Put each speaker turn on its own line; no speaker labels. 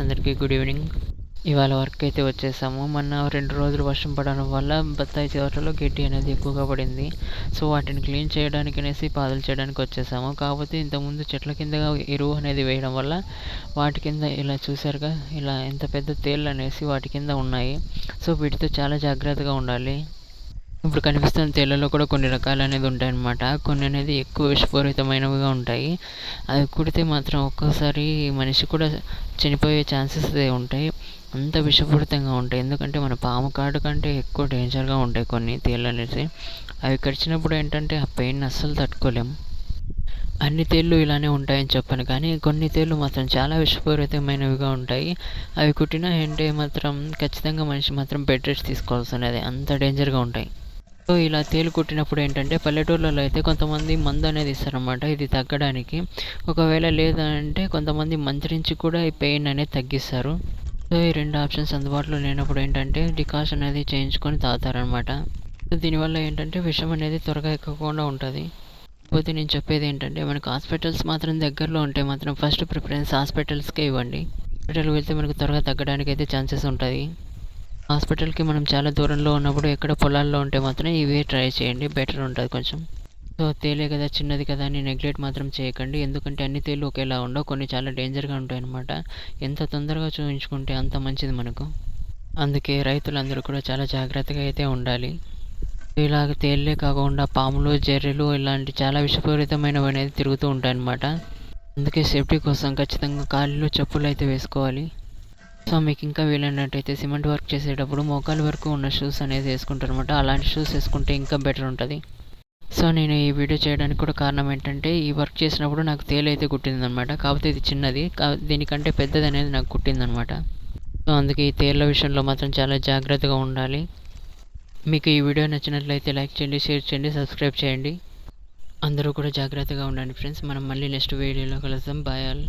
అందరికీ good evening ఇవాళ work అయితే వచ్చేసాము. మొన్న రెండు రోజులు వర్షం పడడం వల్ల బత్తాయి తోటలో గడ్డి అనేది ఎక్కువగా పడింది. సో వాటిని క్లీన్ చేయడానికి అనేసి పాదులు చేయడానికి వచ్చేసాము. కాకపోతే ఇంతకుముందు చెట్ల కింద ఎరువు అనేది వేయడం వల్ల వాటి కింద ఇలా చూసారుగా ఇలా ఎంత పెద్ద తేళ్ళు అనేసి వాటి కింద ఉన్నాయి. సో వీటితో చాలా జాగ్రత్తగా ఉండాలి. ఇప్పుడు కనిపిస్తున్న తేళ్ళలో కూడా కొన్ని రకాలు అనేది ఉంటాయన్నమాట. కొన్ని అనేది ఎక్కువ విషపూరితమైనవిగా ఉంటాయి. అవి కుడితే మాత్రం ఒక్కోసారి మనిషి కూడా చనిపోయే ఛాన్సెస్ ఉంటాయి. అంత విషపూరితంగా ఉంటాయి. ఎందుకంటే మన పాము కాటు కంటే ఎక్కువ డేంజర్గా ఉంటాయి కొన్ని తేళ్ళు అనేసి అవి కరిచినప్పుడు ఏంటంటే ఆ పెయిన్ అస్సలు తట్టుకోలేము అన్ని తేళ్ళు ఇలానే ఉంటాయని చెప్పను. కానీ కొన్ని తేళ్ళు మాత్రం చాలా విషపూరితమైనవిగా ఉంటాయి. అవి కుట్టినా ఏంటే మాత్రం ఖచ్చితంగా మనిషి మాత్రం బెడ్ రెస్ట్ తీసుకోవాల్సి ఉన్నది అంత డేంజర్గా ఉంటాయి. ఇలా తేలు కుట్టినప్పుడు ఏంటంటే పల్లెటూర్లలో అయితే కొంతమంది మందు అనేది ఇస్తారనమాట ఇది తగ్గడానికి. ఒకవేళ లేదంటే కొంతమంది మంత్రించి కూడా ఈ పెయిన్ అనేది తగ్గిస్తారు. సో ఈ రెండు ఆప్షన్స్ అందుబాటులో లేనప్పుడు ఏంటంటే డికాషన్ అనేది చేయించుకొని తాగుతారనమాట సో దీనివల్ల ఏంటంటే విషం అనేది త్వరగా ఎక్కకుండా ఉంటుంది. కాకపోతే నేను చెప్పేది ఏంటంటే మనకు హాస్పిటల్స్ మాత్రం దగ్గరలో ఉంటే మాత్రం ఫస్ట్ ప్రిఫరెన్స్ హాస్పిటల్స్కే ఇవ్వండి. హాస్పిటల్కి వెళ్తే మనకు త్వరగా తగ్గడానికి అయితే ఛాన్సెస్ ఉంటుంది. హాస్పిటల్కి మనం చాలా దూరంలో ఉన్నప్పుడు ఎక్కడ పొలాల్లో ఉంటే మాత్రం ఇవే ట్రై చేయండి. బెటర్ ఉంటుంది కొంచెం. సో తేలే కదా చిన్నది కదా అని నెగ్లెక్ట్ మాత్రం చేయకండి. ఎందుకంటే అన్ని తేలు ఒకేలా ఉండవు. కొన్ని చాలా డేంజర్గా ఉంటాయి అన్నమాట ఎంత తొందరగా చూపించుకుంటే అంత మంచిది మనకు. అందుకే రైతులందరూ కూడా చాలా జాగ్రత్తగా అయితే ఉండాలి. ఇలాగ తేళ్ళే కాకుండా పాములు జర్రెలు ఇలాంటి చాలా విషపూరితమైనవి అనేది తిరుగుతూ ఉంటాయి అన్నమాట అందుకే సేఫ్టీ కోసం ఖచ్చితంగా కాళ్ళు చెప్పులు అయితే వేసుకోవాలి. సో మీకు ఇంకా వీలైనట్టయితే సిమెంట్ వర్క్ చేసేటప్పుడు మోకాలు వరకు ఉన్న షూస్ అనేది వేసుకుంటారు అనమాట అలాంటి షూస్ వేసుకుంటే ఇంకా బెటర్ ఉంటుంది. సో నేను ఈ వీడియో చేయడానికి కూడా కారణం ఏంటంటే ఈ వర్క్ చేసినప్పుడు నాకు తేలైతే కుట్టిందనమాట కాకపోతే ఇది చిన్నది. దీనికంటే పెద్దది అనేది నాకు కుట్టిందనమాట సో అందుకే ఈ తేళ్ళ విషయంలో మాత్రం చాలా జాగ్రత్తగా ఉండాలి. మీకు ఈ వీడియో నచ్చినట్లయితే లైక్ చేయండి షేర్ చేయండి సబ్స్క్రైబ్ చేయండి. అందరూ కూడా జాగ్రత్తగా ఉండండి ఫ్రెండ్స్. మనం మళ్ళీ నెక్స్ట్ వీడియోలో కలుద్దాం. Bye all.